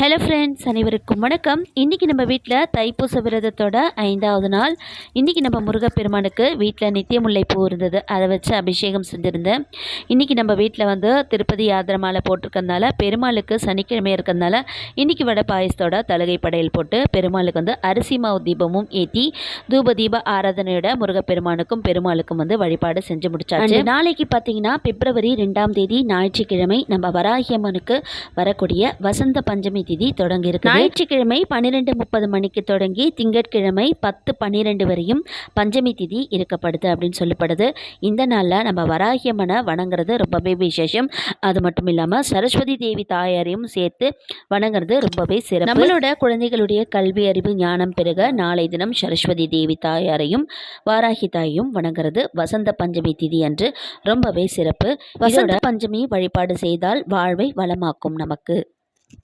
Hello friends அனைவருக்கும் வணக்கம். இன்றைக்கி நம்ம வீட்டில் தைப்பூச விரதத்தோட ஐந்தாவது நாள். இன்றைக்கி நம்ம முருகப்பெருமானுக்கு வீட்டில் நித்திய முல்லைப்பூ இருந்தது. அதை வச்சு அபிஷேகம் செஞ்சுருந்தேன். இன்றைக்கி நம்ம வீட்டில் வந்து திருப்பதி யாத்திரை மாலை போட்டிருக்கறதுனால பெருமாளுக்கு சனிக்கிழமை இருக்கிறதுனால இன்றைக்கி வடை பாயசத்தோட தலகை படையல் போட்டு பெருமாளுக்கு வந்து அரிசி மாவு தீபமும் ஏற்றி தூப தீப ஆராதனையோட முருகப்பெருமானுக்கும் பெருமாளுக்கும் வந்து வழிபாடு செஞ்சு முடிச்சாச்சு. நாளைக்கு பார்த்தீங்கன்னா பிப்ரவரி ரெண்டாம் தேதி ஞாயிற்றுக்கிழமை நம்ம வராகியம்மனுக்கு வரக்கூடிய வசந்த பஞ்சமி திதி தொடங்கி இருக்கு ஞாயிற்றுக்கிழமை பன்னிரெண்டு முப்பது மணிக்கு தொடங்கி திங்கட்கிழமை பத்து பன்னிரெண்டு வரையும் பஞ்சமி திதி இருக்கப்படுது அப்படின்னு சொல்லப்படுது. இந்த நாளில் நம்ம வராகியம்மனை வணங்குறது ரொம்பவே விசேஷம். அது மட்டும் இல்லாமல் சரஸ்வதி தேவி தாயாரையும் சேர்த்து வணங்குறது ரொம்பவே சிறப்பு. நம்மளோட குழந்தைகளுடைய கல்வி அறிவு ஞானம் பெருக நாளை தினம் சரஸ்வதி தேவி தாயாரையும் வாராகி தாயையும் வணங்குறது வசந்த பஞ்சமி திதி அன்று ரொம்பவே சிறப்பு. வசந்த பஞ்சமி வழிபாடு செய்தால் வாழ்வை வளமாக்கும் நமக்கு.